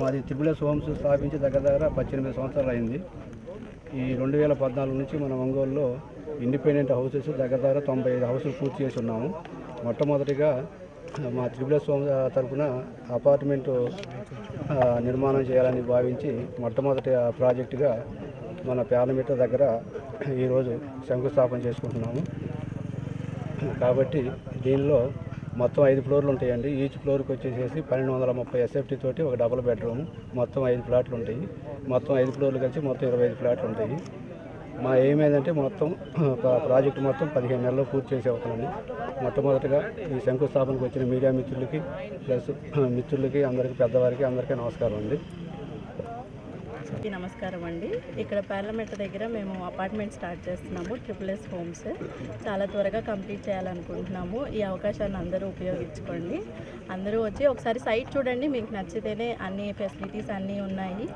మాది త్రిపులెస్ హోమ్స్ స్థాపించి దగ్గర దగ్గర పద్దెనిమిది సంవత్సరాలు అయింది. ఈ రెండు వేల పద్నాలుగు నుంచి మన ఒంగోలులో ఇండిపెండెంట్ హౌసెస్ దగ్గర దగ్గర తొంభై ఐదు హౌసులు పూర్తి చేసి ఉన్నాము. మొట్టమొదటిగా మా త్రిపులెస్ హోమ్ తరఫున అపార్ట్మెంటు నిర్మాణం చేయాలని భావించి మొట్టమొదటి ప్రాజెక్టుగా మన పార్లమెంట్ దగ్గర ఈరోజు శంకుస్థాపన చేసుకుంటున్నాము. కాబట్టి దీనిలో మొత్తం ఐదు ఫ్లోర్లు ఉంటాయండి. ఈచ్ ఫ్లోర్కి వచ్చేసేసి పన్నెండు వందల ముప్పై ఎస్ఎఫ్టీ తోటి ఒక డబుల్ బెడ్రూమ్ మొత్తం ఐదు ఫ్లాట్లు ఉంటాయి. మొత్తం ఐదు ఫ్లోర్లు కలిసి మొత్తం ఇరవై ఐదు ఫ్లాట్లు ఉంటాయి. మా ఎయిమ్ ఏంటంటే మొత్తం ప్రాజెక్ట్ మొత్తం పదిహేను నెలల్లో పూర్తి చేసే అవుతున్నాము. మొట్టమొదటిగా ఈ శంకుస్థాపనకు వచ్చిన మీడియా మిత్రులకి ప్లస్ మిత్రులకి అందరికీ పెద్దవారికి అందరికీ నమస్కారం అండి. నమస్కారం అండి. ఇక్కడ పార్లమెంట్ దగ్గర మేము అపార్ట్మెంట్ స్టార్ట్ చేస్తున్నాము ట్రిపుల్ ఎస్ హోమ్స్. చాలా త్వరగా కంప్లీట్ చేయాలనుకుంటున్నాము. ఈ అవకాశాన్ని అందరూ ఉపయోగించుకోండి. అందరూ వచ్చి ఒకసారి సైట్ చూడండి మీకు నచ్చితేనే అన్ని ఫెసిలిటీస్ అన్నీ ఉన్నాయి.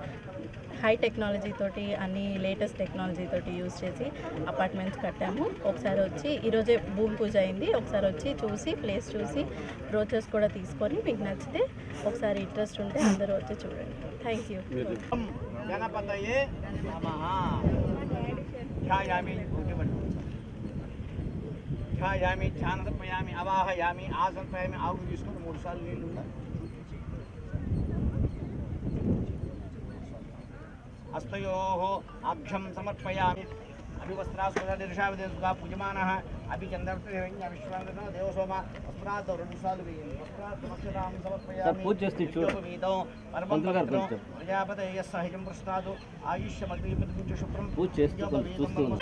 హై టెక్నాలజీ తోటి అన్ని లేటెస్ట్ టెక్నాలజీ తోటి యూజ్ చేసి అపార్ట్మెంట్స్ కట్టాము. ఒకసారి వచ్చి ఈరోజే భూమి పూజ అయింది. ఒకసారి వచ్చి చూసి ప్లేస్ చూసి బ్రోచెస్ కూడా తీసుకొని మీకు నచ్చితే ఒకసారి ఇంట్రెస్ట్ ఉంటే అందరూ వచ్చి చూడండి. Thank you. గణపతయే నమః ధ్యాయామి ధ్యాయామి ధ్యానపయామి అవాహయామి ఆసనపయామి ఆవు తీసుకుని మూడు సార్లు నీళ్ళు ఉండాలి హస్తయోः అభ్యం సమర్పయామి అభివస్త్రాసురదర్శావిదేశుగా పూజమానः అభిచంద్రవిశ్వాంగ దేవసోమ వస్త్రాలు రెండు సార్లు వేయండి వస్త్రాలు సమక్షరాం సమర్పయామి పూజ చేస్తే చూడు. వీతం పంతులు గారు పరమపత్రం కొంచెం. ప్రజాపతయ సహితం పృష్ణాదు ఆయుష్యమగ్నిపతి శుక్రం పూజ చేస్తూ కొంచెం చూస్తూ ఉండు.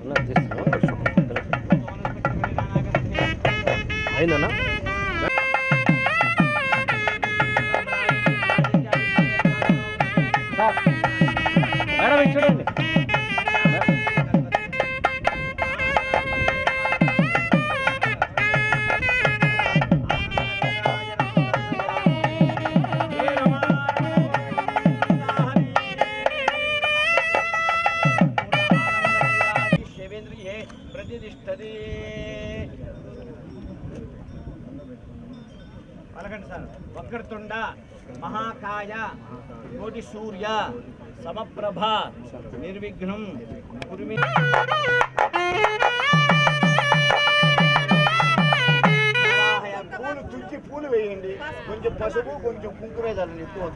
అన్నా, తీస్తున్నావా? అయిందన్నా శవేంద్రియే ప్రతిష్టది పలకండి సార్ వక్రతుండ మహాకాయ కోటి సూర్య సమప్రభ నిర్విఘ్నం కురిమి పూలు తుచ్చి పూలు వేయండి కొంచెం పసుపు కొంచెం కుంకుమ వేయాలండి ఎక్కువ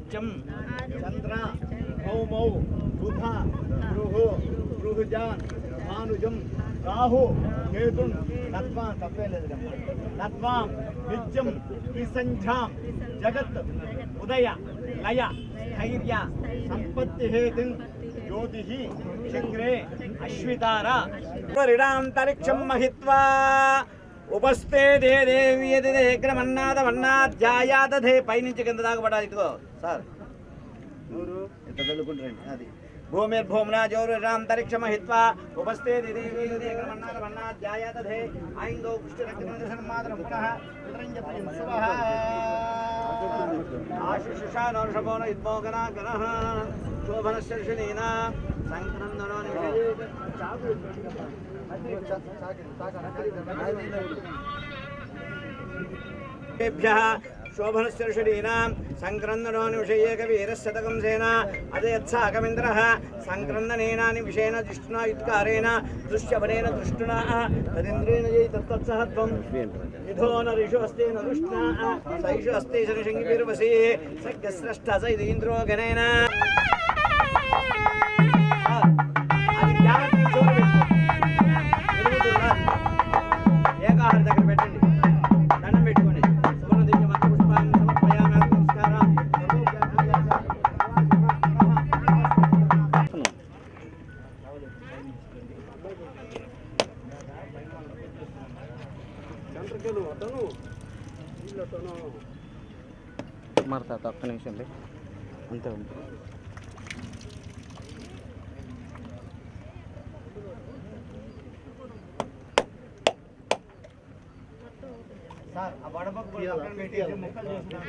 आदित्यं चंद्र भौम बुध गृह गृहजान भानुज राहु केतु नत्वा तत्त्वेन नत्वां नित्यं विसञ्झां जगत् उदय लय स्थैर्य सम्पत्तिहेतुं ज्योतिः शिङ्ग्रे अश्वितार। त्वरिडान्तरिक्षं महित्वा ಉಪಸ್ಥೆ ದೇ ದೇವಿಯ ದೇ ಹೇಕ್ರಮನ್ನಾದ ಮನ್ನಾಧ್ಯಾಯಾದ ದೇ ಪೈನಿಂಚ ಕಿಂದದಾಗ ಬಡ ಇಟ್ಕೋ ಸರ್ ನೂರು ತದಲ್ಕೊಂಡ್ರೇನು ಅದು ಭೂಮಿರ್ಭೂಮ್ನಾ ಜೋರುರಾಂತರಿಕ್ಷ ಮಹಿತ್ವಾ ಉಪಸ್ಥೆ ಧ್ಯಾಯಾತಧೇ ಐಂಗೌ ಪುಷ್ಟಿರಕ್ತಸನ್ಮಾತ್ರ ಪುನಃ ಪಿತರಂಜಪುಃ ಆಶುಷುಷಾನೋಷಭೋನ ಇದ್ಮೋಗನಾ ಗಣಃ ಶೋಭನಶ್ಶಿನೀನಾ ಸಂಕ್ರಂದನೋ ನಿಷಯೇ శోభనశీర్షుడీనాం సంక్రందనోని నిమిషయేక వీరశతకం సేనా అదయత్సాకమింద్ర సంక్రందనేనాని విషేణ దుష్టునా యుత్కారేణ దృశ్యవనేన దృష్టునా తదింద్రేణ జై తత్తత్సహ విధో నరిషు అస్తి నరుష్ణా సైషు అస్తి శనిషంగిర్వసి సగ్యశ్రష్ట సైదీంద్రో గణేన మరి తాత ఒక్క నిమిషం లే. అంతే ఉంది. సార్ ఆ పెట్టి ముక్కలు చేసుకున్నాం